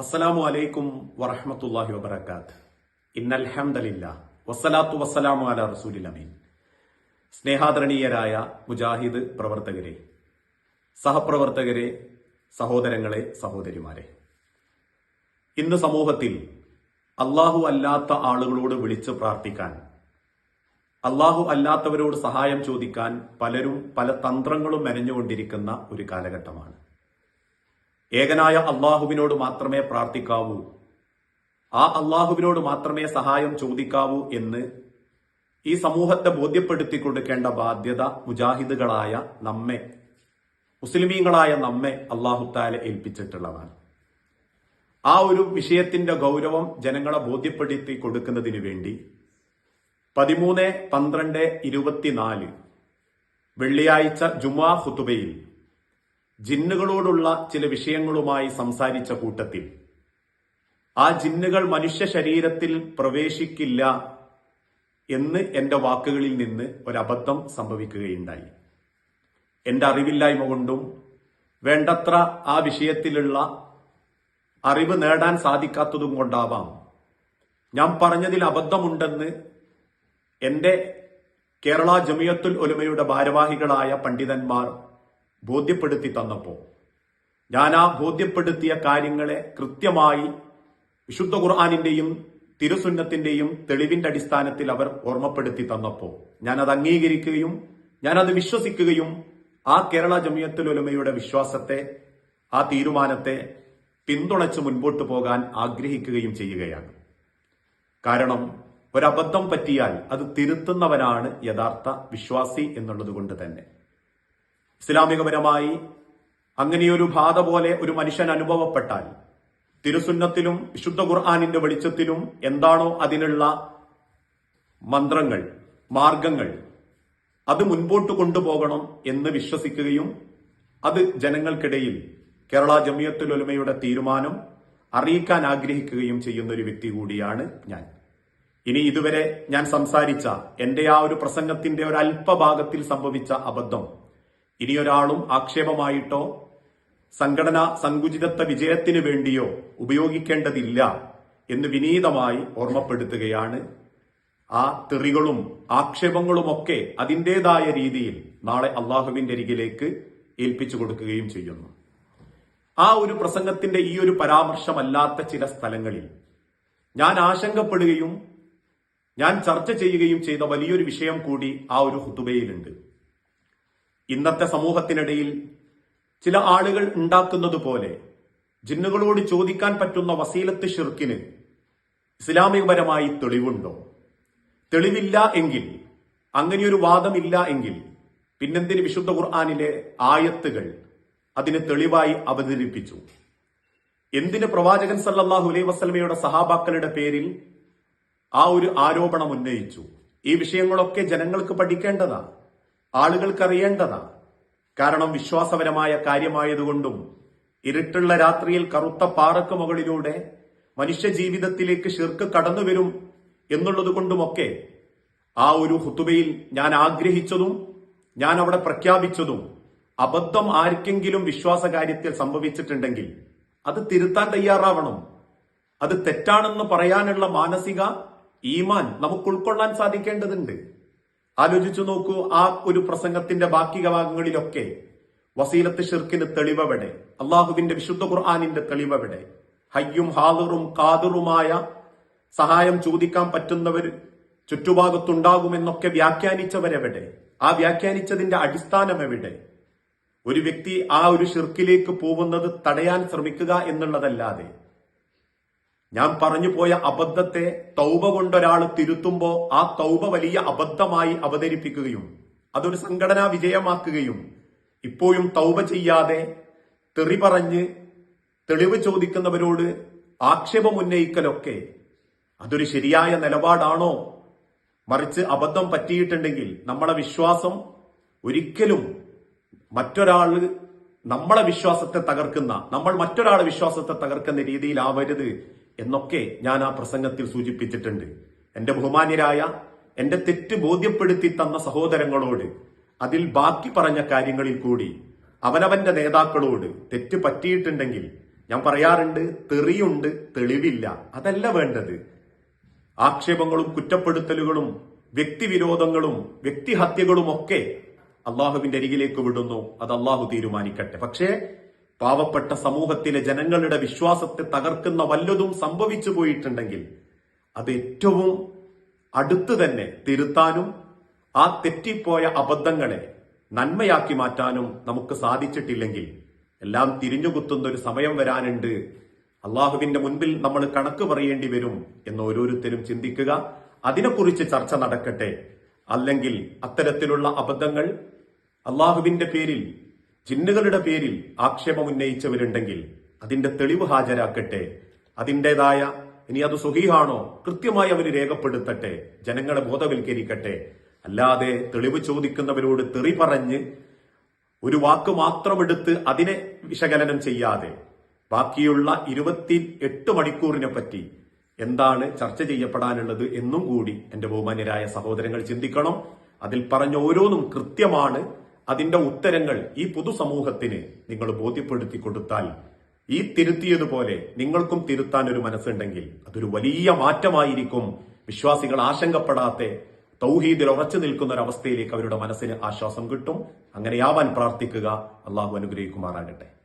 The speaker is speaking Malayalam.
അസ്സലാമു അലൈക്കും വറഹമത്തല്ലാഹി വബർക്കാത്ത് ഇന്നൽഹംദലില്ല വസ്സലാത്തു വസ്സലാമു അല റസൂലിൽ അമീൻ. സ്നേഹാദരണീയരായ മുജാഹിദ് പ്രവർത്തകരെ സഹപ്രവർത്തകരെ സഹോദരങ്ങളെ സഹോദരിമാരെ. ഇന്ന് സമൂഹത്തിൽ അള്ളാഹു അല്ലാത്ത ആളുകളോട് വിളിച്ച് പ്രാർത്ഥിക്കാൻ അള്ളാഹു അല്ലാത്തവരോട് സഹായം ചോദിക്കാൻ പലരും പല തന്ത്രങ്ങളും മെനഞ്ഞുകൊണ്ടിരിക്കുന്ന ഒരു കാലഘട്ടമാണ്. ഏകനായ അള്ളാഹുവിനോട് മാത്രമേ പ്രാർത്ഥിക്കാവൂ. ആ അള്ളാഹുവിനോട് മാത്രമേ സഹായം ചോദിക്കാവൂ എന്ന് ഈ സമൂഹത്തെ ബോധ്യപ്പെടുത്തി കൊടുക്കേണ്ട ബാധ്യത മുജാഹിദുകളായ നമ്മെ മുസ്ലിമീങ്ങളായ നമ്മെ അള്ളാഹുത്താലെ ഏൽപ്പിച്ചിട്ടുള്ളതാണ്. ആ ഒരു വിഷയത്തിന്റെ ഗൗരവം ജനങ്ങളെ ബോധ്യപ്പെടുത്തി കൊടുക്കുന്നതിന് വേണ്ടി പതിമൂന്ന് പന്ത്രണ്ട് ഇരുപത്തിനാല് വെള്ളിയാഴ്ച ജുമാ ഹുത്തുബയിൽ ജിന്നുകളോടുള്ള ചില വിഷയങ്ങളുമായി സംസാരിച്ച കൂട്ടത്തിൽ. ആ ജിന്നുകൾ മനുഷ്യ ശരീരത്തിൽ പ്രവേശിക്കില്ല എന്ന് എന്റെ വാക്കുകളിൽ നിന്ന് ഒരബദ്ധം സംഭവിക്കുകയുണ്ടായി. എന്റെ അറിവില്ലായ്മ കൊണ്ടും വേണ്ടത്ര ആ വിഷയത്തിലുള്ള അറിവ് നേടാൻ സാധിക്കാത്തതും കൊണ്ടാവാം. ഞാൻ പറഞ്ഞതിൽ അബദ്ധമുണ്ടെന്ന് എന്റെ കേരള ജമിയത്തുൽ ഒലുമയുടെ ഭാരവാഹികളായ പണ്ഡിതന്മാർ ബോധ്യപ്പെടുത്തി തന്നപ്പോൾ. ഞാൻ ആ ബോധ്യപ്പെടുത്തിയ കാര്യങ്ങളെ കൃത്യമായി വിശുദ്ധ ഖുർആാനിന്റെയും തിരുസുന്നത്തിന്റെയും തെളിവിന്റെ അടിസ്ഥാനത്തിൽ അവർ ഓർമ്മപ്പെടുത്തി തന്നപ്പോൾ. ഞാനത് അംഗീകരിക്കുകയും ഞാനത് വിശ്വസിക്കുകയും ആ കേരള ജമിയത്തുൽ ഉലമയുടെ വിശ്വാസത്തെ ആ തീരുമാനത്തെ പിന്തുണച്ച് മുൻപോട്ട് പോകാൻ ആഗ്രഹിക്കുകയും ചെയ്യുകയാണ്. കാരണം ഒരബദ്ധം പറ്റിയാൽ അത് തിരുത്തുന്നവനാണ് യഥാർത്ഥ വിശ്വാസി എന്നുള്ളത് കൊണ്ട് തന്നെ. ഇസ്ലാമികപരമായി അങ്ങനെയൊരു ബാധ പോലെ ഒരു മനുഷ്യൻ അനുഭവപ്പെട്ടാൽ തിരുസുന്നത്തിലും വിശുദ്ധ ഖുർആാനിന്റെ വെളിച്ചത്തിലും എന്താണോ അതിനുള്ള മന്ത്രങ്ങൾ മാർഗങ്ങൾ അത് മുൻപോട്ട് കൊണ്ടുപോകണം എന്ന് വിശ്വസിക്കുകയും അത് ജനങ്ങൾക്കിടയിൽ കേരള ജമിയത്തുൽ ഉലമയുടെ തീരുമാനം അറിയിക്കാൻ ആഗ്രഹിക്കുകയും ചെയ്യുന്ന ഒരു വ്യക്തി കൂടിയാണ് ഞാൻ. ഇനി ഇതുവരെ ഞാൻ സംസാരിച്ച എന്റെ ആ ഒരു പ്രസംഗത്തിന്റെ ഒരു അല്പഭാഗത്തിൽ സംഭവിച്ച അബദ്ധം ഇനിയൊരാളും ആക്ഷേപമായിട്ടോ സംഘടന സങ്കുചിതത്വ വിജയത്തിന് വേണ്ടിയോ ഉപയോഗിക്കേണ്ടതില്ല എന്ന് വിനീതമായി ഓർമ്മപ്പെടുത്തുകയാണ്. ആ തെറികളും ആക്ഷേപങ്ങളുമൊക്കെ അതിന്റെതായ രീതിയിൽ നാളെ അള്ളാഹുവിന്റെ അരികിലേക്ക് ഏൽപ്പിച്ചു കൊടുക്കുകയും ചെയ്യുന്നു. ആ ഒരു പ്രസംഗത്തിന്റെ ഈ ഒരു പരാമർശമല്ലാത്ത ചില സ്ഥലങ്ങളിൽ ഞാൻ ആശങ്കപ്പെടുകയും ഞാൻ ചർച്ച ചെയ്യുകയും ചെയ്ത വലിയൊരു വിഷയം കൂടി ആ ഒരു ഹുത്തുബയിലുണ്ട് ഇന്നത്തെ സമൂഹത്തിനിടയിൽ ചില ആളുകൾ ഉണ്ടാക്കുന്നത് പോലെ ജിന്നുകളോട് ചോദിക്കാൻ പറ്റുന്ന വസീലത്ത് ഷിർക്കിന് ഇസ്ലാമികപരമായി തെളിവുണ്ടോ? തെളിവില്ല എങ്കിൽ അങ്ങനെയൊരു വാദമില്ല എങ്കിൽ പിന്നെന്തിന് വിശുദ്ധ ഖുർആാനിലെ ആയത്തുകൾ അതിന് തെളിവായി അവതരിപ്പിച്ചു? എന്തിന് പ്രവാചകൻ സല്ലാഹു അലൈഹി വസ്ലമയുടെ സഹാബാക്കളുടെ പേരിൽ ആ ഒരു ആരോപണം ഉന്നയിച്ചു? ഈ വിഷയങ്ങളൊക്കെ ജനങ്ങൾക്ക് പഠിക്കേണ്ടതാ ആളുകൾക്ക് അറിയേണ്ടതാണ് കാരണം വിശ്വാസപരമായ കാര്യമായതുകൊണ്ടും ഇരുട്ടുള്ള രാത്രിയിൽ കറുത്ത പാറക്ക് മുകളിലൂടെ മനുഷ്യ ജീവിതത്തിലേക്ക് ശിർക്ക് കടന്നു വരും ആ ഒരു ഹുത്തുബയിൽ ഞാൻ ആഗ്രഹിച്ചതും ഞാൻ അവിടെ പ്രഖ്യാപിച്ചതും അബദ്ധം ആർക്കെങ്കിലും വിശ്വാസ കാര്യത്തിൽ സംഭവിച്ചിട്ടുണ്ടെങ്കിൽ അത് തിരുത്താൻ തയ്യാറാവണം. അത് തെറ്റാണെന്ന് പറയാനുള്ള മാനസിക ഈമാൻ നമുക്ക് ഉൾക്കൊള്ളാൻ സാധിക്കേണ്ടതുണ്ട്. ആലോചിച്ചു നോക്കൂ ആ ഒരു പ്രസംഗത്തിന്റെ ബാക്കി ഭാഗങ്ങളിലൊക്കെ വസീലത്ത് ഷിർക്കിന് തെളിവെവിടെ അള്ളാഹുവിന്റെ വിശുദ്ധ ഖുർആാനിന്റെ തെളിവെവിടെ. ഹയ്യും ഹാദറും കാതറുമായ സഹായം ചോദിക്കാൻ പറ്റുന്നവർ ചുറ്റുഭാഗത്തുണ്ടാകുമെന്നൊക്കെ വ്യാഖ്യാനിച്ചവരെവിടെ? ആ വ്യാഖ്യാനിച്ചതിന്റെ അടിസ്ഥാനം എവിടെ ഒരു വ്യക്തി ആ ഒരു ഷിർക്കിലേക്ക് പോകുന്നത് തടയാൻ ശ്രമിക്കുക എന്നുള്ളതല്ലാതെ ഞാൻ പറഞ്ഞു പോയ അബദ്ധത്തെ തൗബ കൊണ്ടൊരാൾ തിരുത്തുമ്പോ ആ തൗബ വലിയ അബദ്ധമായി അവതരിപ്പിക്കുകയും അതൊരു സംഘടനാ വിജയമാക്കുകയും ഇപ്പോഴും തൗബ ചെയ്യാതെ തെറി പറഞ്ഞ് തെളിവ് ചോദിക്കുന്നവരോട് ആക്ഷേപമുന്നയിക്കലൊക്കെ അതൊരു ശരിയായ നിലപാടാണോ? മറിച്ച് അബദ്ധം പറ്റിയിട്ടുണ്ടെങ്കിൽ നമ്മളെ വിശ്വാസം ഒരിക്കലും മറ്റൊരാൾ നമ്മളെ വിശ്വാസത്തെ തകർക്കുന്ന നമ്മൾ മറ്റൊരാളെ വിശ്വാസത്തെ തകർക്കുന്ന രീതിയിലാവരുത് എന്നൊക്കെ ഞാൻ ആ പ്രസംഗത്തിൽ സൂചിപ്പിച്ചിട്ടുണ്ട്. എന്റെ ബഹുമാന്യരായ എന്റെ തെറ്റ് ബോധ്യപ്പെടുത്തി തന്ന സഹോദരങ്ങളോട് അതിൽ ബാക്കി പറഞ്ഞ കാര്യങ്ങളിൽ കൂടി അവനവന്റെ നേതാക്കളോട് തെറ്റ് പറ്റിയിട്ടുണ്ടെങ്കിൽ ഞാൻ പറയാറുണ്ട് തെറിയുണ്ട് തെളിവില്ല അതല്ല വേണ്ടത്. ആക്ഷേപങ്ങളും കുറ്റപ്പെടുത്തലുകളും വ്യക്തിവിരോധങ്ങളും വ്യക്തിഹത്യകളും ഒക്കെ അള്ളാഹുവിന്റെ അരികിലേക്ക് വിടുന്നു. അത് അള്ളാഹു തീരുമാനിക്കട്ടെ. പക്ഷേ പാവപ്പെട്ട സമൂഹത്തിലെ ജനങ്ങളുടെ വിശ്വാസത്തെ തകർക്കുന്ന വല്ലതും സംഭവിച്ചു പോയിട്ടുണ്ടെങ്കിൽ അത് ഏറ്റവും അടുത്ത് തന്നെ തിരുത്താനും ആ തെറ്റിപ്പോയ അബദ്ധങ്ങളെ നന്മയാക്കി മാറ്റാനും നമുക്ക് സാധിച്ചിട്ടില്ലെങ്കിൽ എല്ലാം തിരിഞ്ഞുകുത്തുന്ന ഒരു സമയം വരാനുണ്ട്. അള്ളാഹുവിന്റെ മുൻപിൽ നമ്മൾ കണക്ക് പറയേണ്ടി വരും എന്ന് ഓരോരുത്തരും ചിന്തിക്കുക. അതിനെക്കുറിച്ച് ചർച്ച നടക്കട്ടെ. അല്ലെങ്കിൽ അത്തരത്തിലുള്ള അബദ്ധങ്ങൾ അള്ളാഹുവിന്റെ പേരിൽ ജിന്നുകളുടെ പേരിൽ ആക്ഷേപം ഉന്നയിച്ചവരുണ്ടെങ്കിൽ അതിന്റെ തെളിവ് ഹാജരാക്കട്ടെ. അതിന്റെതായ ഇനി അത് സുഖീഹാണോ കൃത്യമായി അവർ രേഖപ്പെടുത്തട്ടെ ജനങ്ങളെ ബോധവൽക്കരിക്കട്ടെ. അല്ലാതെ തെളിവ് ചോദിക്കുന്നവരോട് തെറി പറഞ്ഞ് ഒരു വാക്ക് മാത്രമെടുത്ത് അതിനെ വിശകലനം ചെയ്യാതെ ബാക്കിയുള്ള ഇരുപത്തി എട്ട് മണിക്കൂറിനെ പറ്റി എന്താണ് ചർച്ച ചെയ്യപ്പെടാനുള്ളത് എന്നും കൂടി എന്റെ ബഹുമാന്യരായ സഹോദരങ്ങൾ ചിന്തിക്കണം. അതിൽ പറഞ്ഞ ഓരോന്നും കൃത്യമാണ്. അതിന്റെ ഉത്തരങ്ങൾ ഈ പൊതുസമൂഹത്തിന് നിങ്ങൾ ബോധ്യപ്പെടുത്തി കൊടുത്താൽ ഈ തിരുത്തിയതുപോലെ നിങ്ങൾക്കും തിരുത്താൻ ഒരു മനസ്സുണ്ടെങ്കിൽ അതൊരു വലിയ മാറ്റമായിരിക്കും. വിശ്വാസികൾ ആശങ്കപ്പെടാത്ത തൗഹീദിൽ ഉറച്ചു നിൽക്കുന്ന ഒരു അവസ്ഥയിലേക്ക് അവരുടെ മനസ്സിന് ആശ്വാസം കിട്ടും. അങ്ങനെയാവാൻ പ്രാർത്ഥിക്കുക. അള്ളാഹു അനുഗ്രഹിക്കുമാറാകട്ടെ.